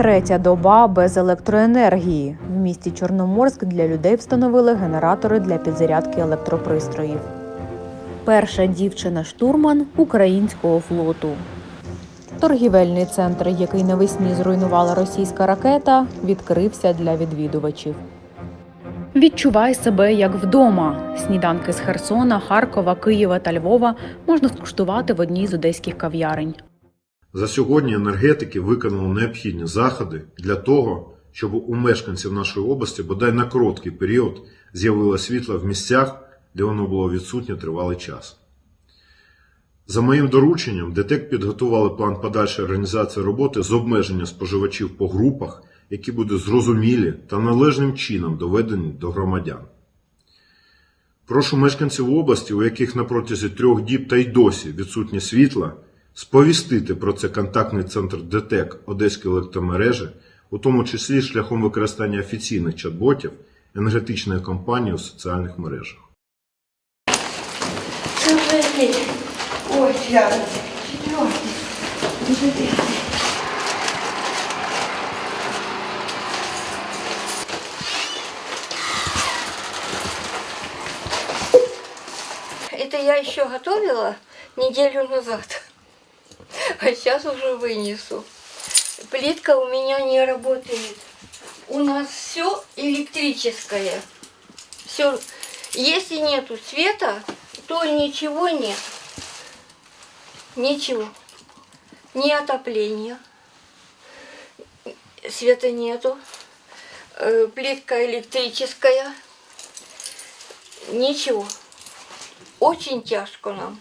Третя доба без електроенергії. В місті Чорноморськ для людей встановили генератори для підзарядки електропристроїв. Перша дівчина-штурман українського флоту. Торгівельний центр, який навесні зруйнувала російська ракета, відкрився для відвідувачів. Відчувай себе як вдома. Сніданки з Херсона, Харкова, Києва та Львова можна скуштувати в одній з одеських кав'ярень. За сьогодні енергетики виконали необхідні заходи для того, щоб у мешканців нашої області бодай на короткий період з'явилося світло в місцях, де воно було відсутнє тривалий час. За моїм дорученням, ДТЕК підготували план подальшої організації роботи з обмеження споживачів по групах, які будуть зрозумілі та належним чином доведені до громадян. Прошу мешканців області, у яких на протязі трьох діб та й досі відсутнє світла, сповістити про це контактний центр ДТЕК Одеської електромережі, у тому числі шляхом використання офіційних чат-ботів енергетичної компанії у соціальних мережах. Четвертый. Ой, пятый. Четвертый. Четвертый. Это я еще готовила неделю назад. А сейчас уже вынесу. Плитка у меня не работает. У нас все электрическое. Все. Если нету света, то ничего нет. Ничего. Ни отопления. Света нету. Э, Плитка электрическая. Ничего. Очень тяжко нам.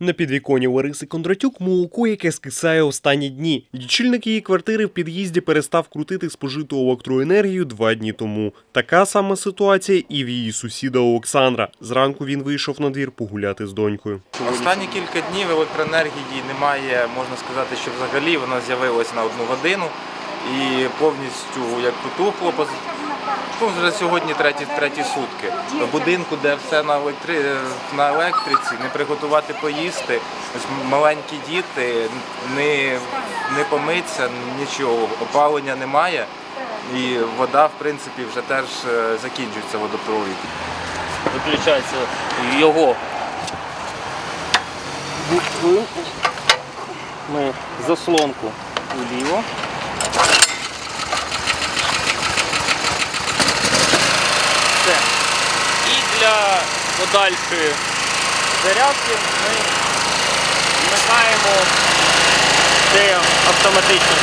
На підвіконі Лариси Кондратюк молоко, яке скисає останні дні. Лічильник її квартири в під'їзді перестав крутити спожиту електроенергію два дні тому. Така сама ситуація і в її сусіда Олександра. Зранку він вийшов на двір погуляти з донькою. Останні кілька днів електроенергії немає, можна сказати, що взагалі вона з'явилася на одну годину і повністю як потухло. Ну, вже сьогодні треті, треті сутки. В будинку, де все на, електри... на електриці, не приготувати поїсти. Маленькі діти, не, не помиться, нічого, опалення немає. І вода, в принципі, вже теж е, закінчується водопровід. виключається його. Ми заслонку вліво. Все. І для подальшої зарядки ми вмикаємо це автоматично.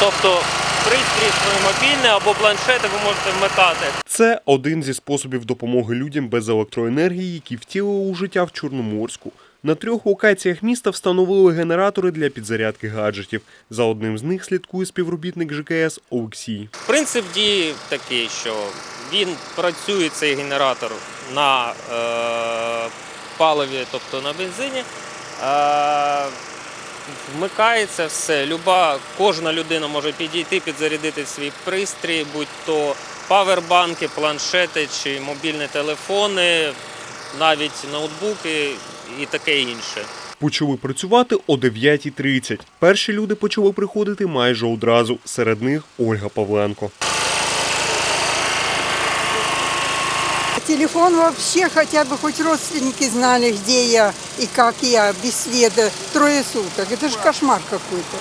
Тобто пристрій свій мобільний або планшети ви можете вмикати. Це один зі способів допомоги людям без електроенергії, які втілили у життя в Чорноморську. На трьох локаціях міста встановили генератори для підзарядки гаджетів. За одним з них слідкує співробітник ЖКС Олексій. Принцип дії такий, що він працює цей генератор на е, паливі, тобто на бензині. Е, вмикається все. Люба, кожна людина може підійти, підзарядити свій пристрій, будь то павербанки, планшети чи мобільні телефони, навіть ноутбуки і таке інше. Почали працювати о 9.30. Перші люди почали приходити майже одразу. Серед них Ольга Павленко. Телефон вообще хотя бы хоть родственники знали, где я и как я, без света, трое суток. Это же кошмар какой-то.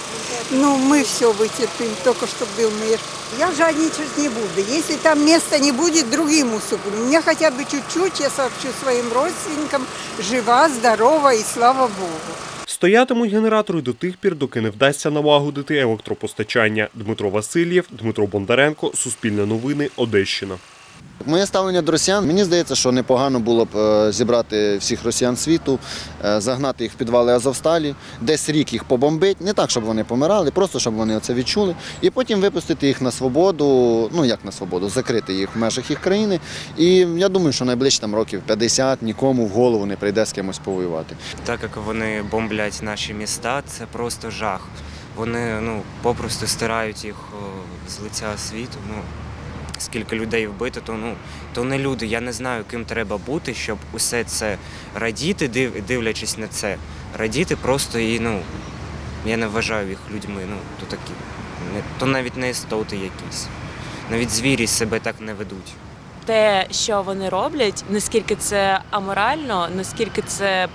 Ну, мы все вытерпим, только чтобы был мир. Я жадничать не буду. Если там места не будет, другим уступлю. Мне хотя бы чуть-чуть, я сообщу своим родственникам, жива, здорова и слава Богу. Стоятимуть генератори до тих пір, доки не вдасться налагодити електропостачання. Дмитро Васильєв, Дмитро Бондаренко, Суспільне новини, Одещина. Моє ставлення до росіян, мені здається, що непогано було б е, зібрати всіх росіян світу, е, загнати їх в підвали Азовсталі, десь рік їх побомбити, не так, щоб вони помирали, просто щоб вони це відчули, і потім випустити їх на свободу, ну як на свободу, закрити їх в межах їх країни. І я думаю, що найближчі там років 50 нікому в голову не прийде з кимось повоювати. Так як вони бомблять наші міста, це просто жах. Вони ну, попросту стирають їх з лиця світу. Ну, скільки людей вбито, то, ну, то не люди. Я не знаю, ким треба бути, щоб усе це радіти, див- дивлячись на це. Радіти просто і ну, Я не вважаю їх людьми. Ну, то такі, не, то навіть не істоти якісь. Навіть звірі себе так не ведуть. те, що вони роблять, наскільки це аморально, наскільки це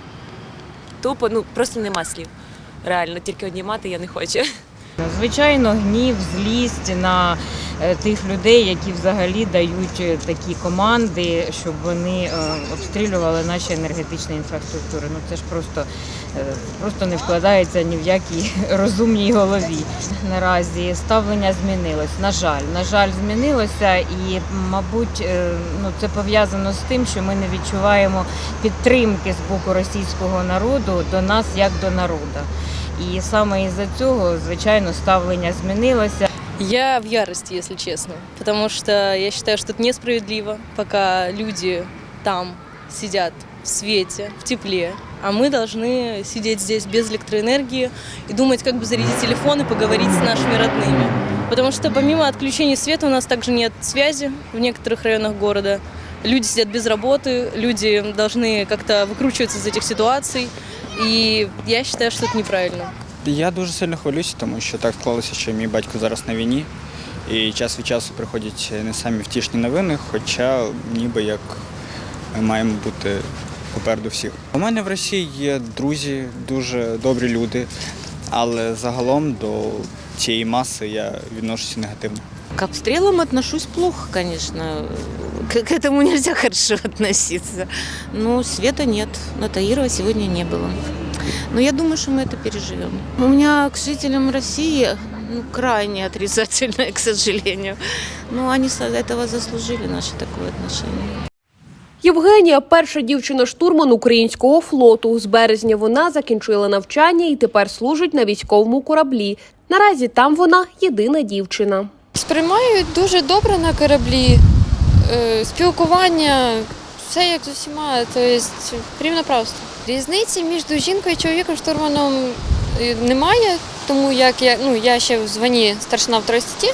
тупо, ну просто нема слів. Реально, тільки однімати я не хочу. Звичайно, гнів, злість на тих людей, які взагалі дають е, такі команди, щоб вони е, обстрілювали наші енергетичні інфраструктури. Ну це ж просто, е, просто не вкладається ні в якій розумній голові. Наразі ставлення змінилось. На жаль, на жаль, змінилося, і, мабуть, е, ну це пов'язано з тим, що ми не відчуваємо підтримки з боку російського народу до нас як до народу. І саме із-за цього, звичайно, ставлення змінилося. Я в ярости, если честно, потому что я считаю, что это несправедливо, пока люди там сидят в свете, в тепле, а мы должны сидеть здесь без электроэнергии и думать, как бы зарядить телефон и поговорить с нашими родными. Потому что помимо отключения света у нас также нет связи в некоторых районах города. Люди сидят без работы, люди должны как-то выкручиваться из этих ситуаций. И я считаю, что это неправильно. Я дуже сильно хвилююся, тому що так склалося, що мій батько зараз на війні, і час від часу приходять не самі втішні новини, хоча ніби як ми маємо бути попереду всіх. У мене в Росії є друзі, дуже добрі люди, але загалом до цієї маси я відношуся негативно. К обстрелам отношусь плохо, конечно. К, к этому нельзя хорошо относиться. Но света нет. На Таирова сегодня не было. Но я думаю, что мы это переживем. У меня к жителям России ну, крайне отрицательное, к сожалению. Но они с этого заслужили наше такое отношение. Євгенія перша дівчина-штурман українського флоту. З березня вона закінчила навчання і тепер служить на військовому кораблі. Наразі там вона єдина дівчина. Сприймають дуже добре на кораблі. Е, Спілкування, все як з усіма, тобто рівноправство. Різниці між жінкою і чоловіком штурманом е, немає, тому як я, ну, я ще в званні старшина второї статті,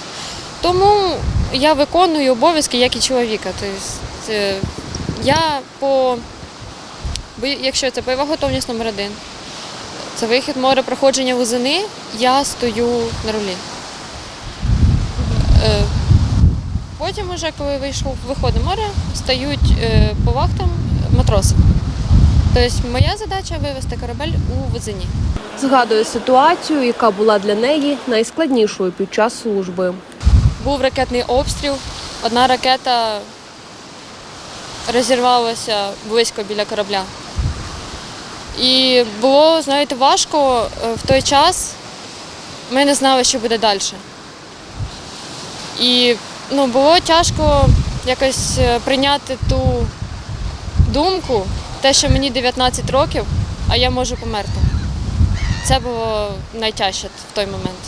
тому я виконую обов'язки, як і чоловіка. Тобто, е, я по, якщо це бойова готовність номер один, це вихід море проходження вузини, я стою на рулі. Е, Потім, уже, коли вийшов виходить море, стають по вахтам матроси. Тобто моя задача вивести корабель у вузині. Згадує ситуацію, яка була для неї найскладнішою під час служби. Був ракетний обстріл, одна ракета розірвалася близько біля корабля. І було, знаєте, важко е, в той час. Ми не знали, що буде далі. І ну, було тяжко якось е, прийняти ту думку, те, що мені 19 років, а я можу померти. Це було найтяжче в той момент.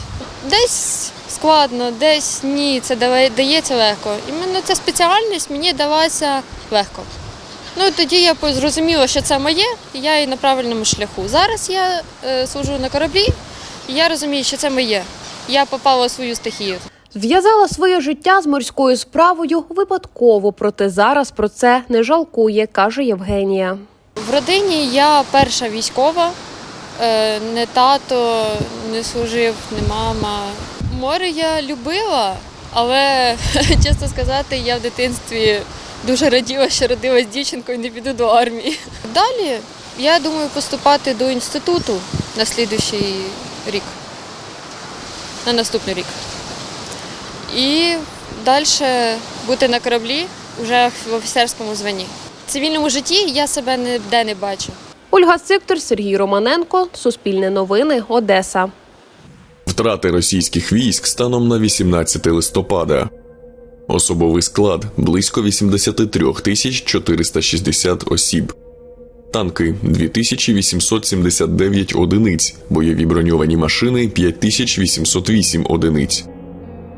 Десь складно, десь ні, це дається легко. Іменно ця спеціальність мені далася легко. Ну тоді я зрозуміла, що це моє, і я і на правильному шляху. Зараз я е, служу на кораблі, і я розумію, що це моє. Я попала в свою стихію. Зв'язала своє життя з морською справою випадково, проте зараз про це не жалкує, каже Євгенія. В родині я перша військова, Е, не тато не служив, не мама. Море я любила, але чесно сказати, я в дитинстві дуже раділа, що родилась дівчинкою і не піду до армії. Далі я думаю поступати до інституту на слідуючий рік, на наступний рік. І далі бути на кораблі вже в офіцерському званні. В цивільному житті я себе ніде не бачу. Ольга Циктор, Сергій Романенко, Суспільне новини, Одеса. Втрати російських військ станом на 18 листопада. Особовий склад близько 83 тисяч 460 осіб. Танки 2879 одиниць, бойові броньовані машини 5808 одиниць.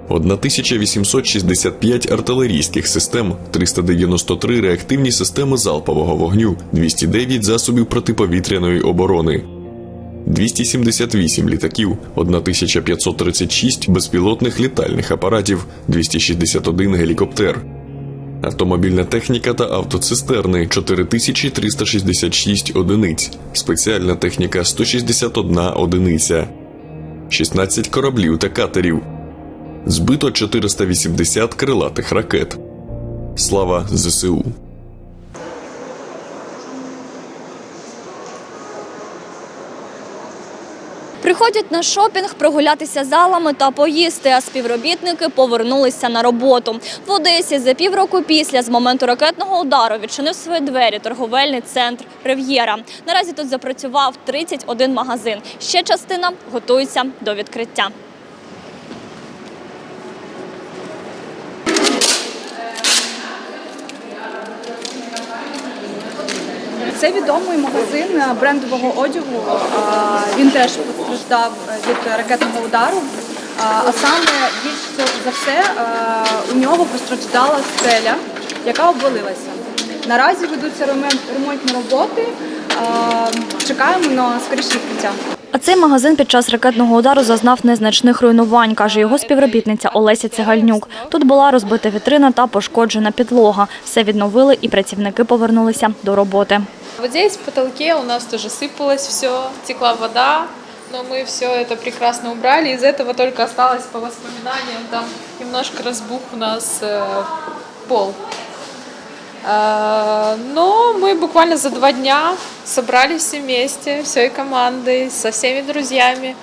1865 артилерійських систем, 393 реактивні системи залпового вогню, 209 засобів протиповітряної оборони, 278 літаків, 1536 безпілотних літальних апаратів, 261 гелікоптер, автомобільна техніка та автоцистерни 4366 одиниць, спеціальна техніка 161 одиниця. 16 кораблів та катерів. Збито 480 крилатих ракет. Слава ЗСУ. Приходять на шопінг, прогулятися залами та поїсти, а співробітники повернулися на роботу. В Одесі за півроку після з моменту ракетного удару відчинив свої двері торговельний центр Рив'єра. Наразі тут запрацював 31 магазин. Ще частина готується до відкриття. Це відомий магазин е, брендового одягу. Він теж постраждав від ракетного удару. А а саме більш за все е, у нього постраждала стеля, яка обвалилася. Наразі ведуться ремонтні роботи. Чекаємо на скоріше відкриття. А цей магазин під час ракетного удару зазнав незначних руйнувань, каже його співробітниця Олеся Цегальнюк. Тут була розбита вітрина та пошкоджена підлога. Все відновили і працівники повернулися до роботи. Вот здесь в потолке у нас тоже сыпалось все, текла вода, но мы все это прекрасно убрали. Из этого только осталось по воспоминаниям, там немножко разбух у нас э, пол. Э, но мы буквально за два дня собрались все вместе, всей командой, со всеми друзьями.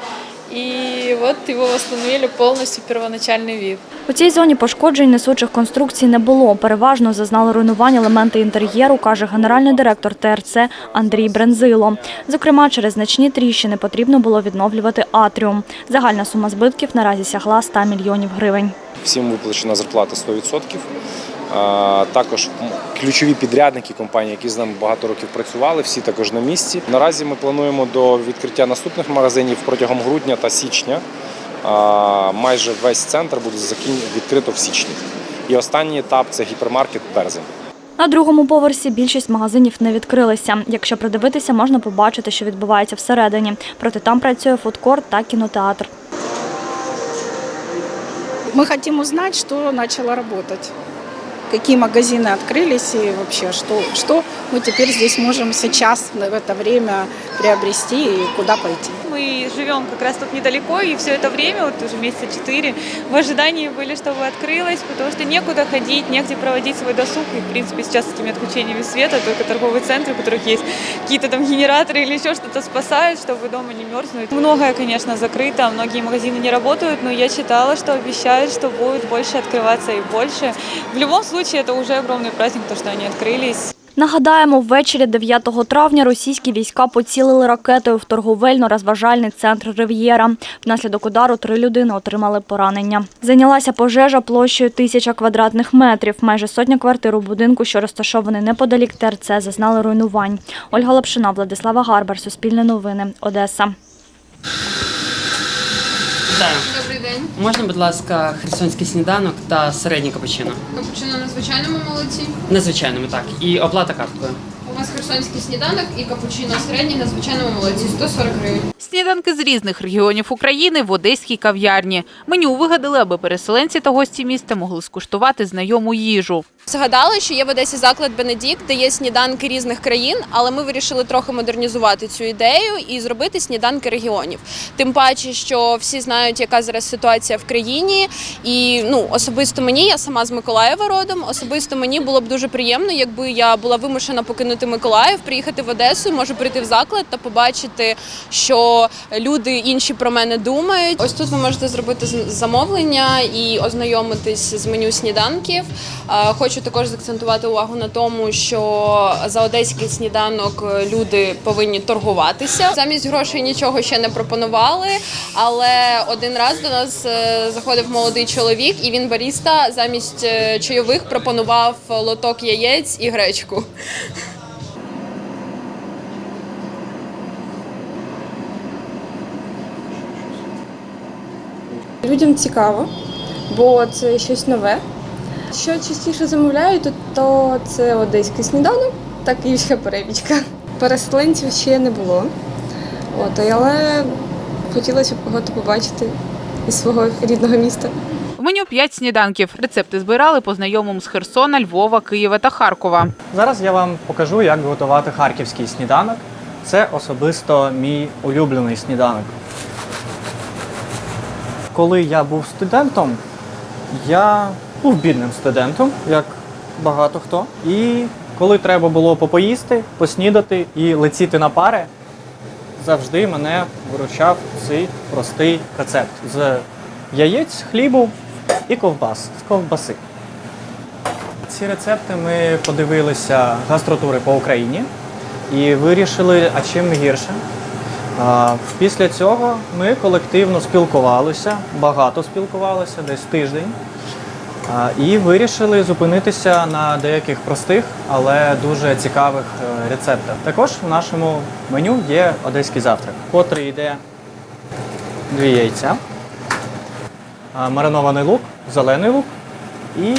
И вот его восстановили полностью первоначальный вид. У цій зоні пошкоджень несучих конструкцій не було. Переважно зазнали руйнувань елементи інтер'єру, каже генеральний директор ТРЦ Андрій Брензило. Зокрема, через значні тріщини потрібно було відновлювати атріум. Загальна сума збитків наразі сягла 100 мільйонів гривень. Всім виплачена зарплата 100%. Також ключові підрядники компанії, які з нами багато років працювали, всі також на місці. Наразі ми плануємо до відкриття наступних магазинів протягом грудня та січня. Майже весь центр буде закін- відкрито в січні. І останній етап це гіпермаркет Берзень. На другому поверсі більшість магазинів не відкрилися. Якщо придивитися, можна побачити, що відбувається всередині. Проте там працює фудкорт та кінотеатр. Мы хотим узнать, что начало работать Какие магазины открылись и вообще, что, что мы теперь здесь можем сейчас, в это время приобрести и куда пойти. Мы живем как раз тут недалеко, и все это время, вот уже месяца четыре, в ожидании были, чтобы открылось, потому что некуда ходить, негде проводить свой досуг. И, в принципе, сейчас с этими отключениями света только торговые центры, у которых есть какие-то там генераторы или еще что-то спасают, чтобы дома не мерзнуть. Многое, конечно, закрыто, многие магазины не работают, но я читала, что обещают, что будет больше открываться и больше. В любом случае, это уже огромный праздник, то, что они открылись. Нагадаємо, ввечері 9 травня російські війська поцілили ракетою в торговельно-розважальний центр Рив'єра. Внаслідок удару три людини отримали поранення. Зайнялася пожежа площею тисяча квадратних метрів. Майже сотня квартир у будинку, що розташований неподалік ТРЦ, зазнали руйнувань. Ольга Лапшина, Владислава Гарбар, Суспільне новини, Одеса. Вітаю. Добрий день. Можна, будь ласка, херсонський сніданок та середній капучино? Капучино на звичайному молоці. На звичайному, так. І оплата карткою. У вас херсонський сніданок і капучино середній на звичайному молоці 140 гривень. Сніданки з різних регіонів України в одеській кав'ярні. Меню вигадали, аби переселенці та гості міста могли скуштувати знайому їжу. Згадали, що є в Одесі заклад Бенедікт, де є сніданки різних країн, але ми вирішили трохи модернізувати цю ідею і зробити сніданки регіонів. Тим паче, що всі знають, яка зараз ситуація в країні. І ну особисто мені, я сама з Миколаєва родом. Особисто мені було б дуже приємно, якби я була вимушена покинути Миколаїв, приїхати в Одесу, можу прийти в заклад та побачити, що люди інші про мене думають. Ось тут ви можете зробити замовлення і ознайомитись з меню сніданків. Е, Хочу також заакцентувати увагу на тому, що за одеський сніданок е, люди повинні торгуватися. Замість грошей нічого ще не пропонували. Але один раз до нас е, заходив молодий чоловік, і він баріста замість е, чайових пропонував лоток яєць і гречку. Людям цікаво, бо це щось нове. Що частіше замовляють, то, то це одеський сніданок та київська перепічка. Переселенців ще не було. От, але хотілося б кого-то побачити із свого рідного міста. В меню п'ять сніданків. Рецепти збирали по знайомим з Херсона, Львова, Києва та Харкова. Зараз я вам покажу, як готувати харківський сніданок. Це особисто мій улюблений сніданок. коли я був студентом, я був бідним студентом, як багато хто. І коли треба було попоїсти, поснідати і летіти на пари, завжди мене виручав цей простий рецепт з яєць, хлібу і ковбас, з ковбаси. Ці рецепти ми подивилися гастротури по Україні і вирішили, а чим гірше. Після цього ми колективно спілкувалися, багато спілкувалися, десь тиждень. І вирішили зупинитися на деяких простих, але дуже цікавих е, рецептах. Також в нашому меню є одеський завтрак, котрий йде дві яйця, маринований лук, зелений лук і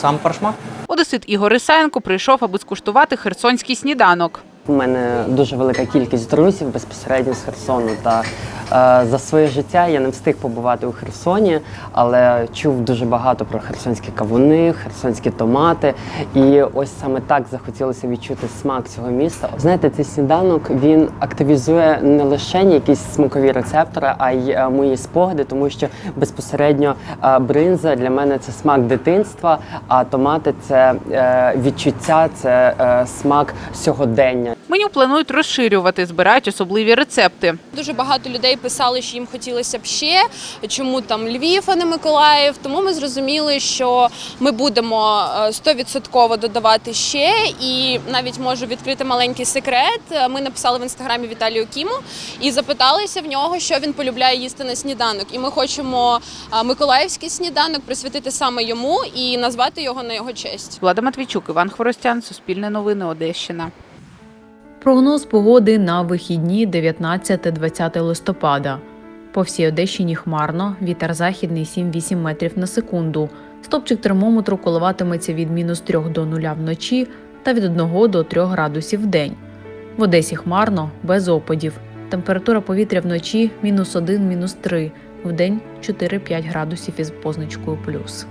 сам фаршмак. Одесит Ігор Ісаєнко прийшов, аби скуштувати херсонський сніданок. У мене дуже велика кількість друзів безпосередньо з Херсону. Та за своє життя я не встиг побувати у Херсоні, але чув дуже багато про херсонські кавуни, херсонські томати. І ось саме так захотілося відчути смак цього міста. Знаєте, цей сніданок він активізує не лише якісь смакові рецептори, а й е, мої спогади, тому що безпосередньо е, бринза для мене це смак дитинства, а томати це е, відчуття, це е, смак сьогодення. Меню планують розширювати, збирають особливі рецепти. Дуже багато людей писали, що їм хотілося б ще, чому там Львів, а не Миколаїв. Тому ми зрозуміли, що ми будемо е, 100% додавати ще. І навіть можу відкрити маленький секрет. Ми написали в інстаграмі Віталію Кіму і запиталися в нього, що він полюбляє їсти на сніданок. І ми хочемо е, миколаївський сніданок присвятити саме йому і назвати його на його честь. Влада Матвійчук, Іван Хворостян, Суспільне новини, Одещина. Прогноз погоди на вихідні 19-20 листопада. По всій Одещині хмарно, вітер західний 7-8 метрів на секунду. Стопчик термометру коливатиметься від мінус 3 до 0 вночі та від 1 до 3 градусів в день. В Одесі хмарно, без опадів. Температура повітря вночі мінус 1, мінус 3, вдень 4-5 градусів із позначкою плюс.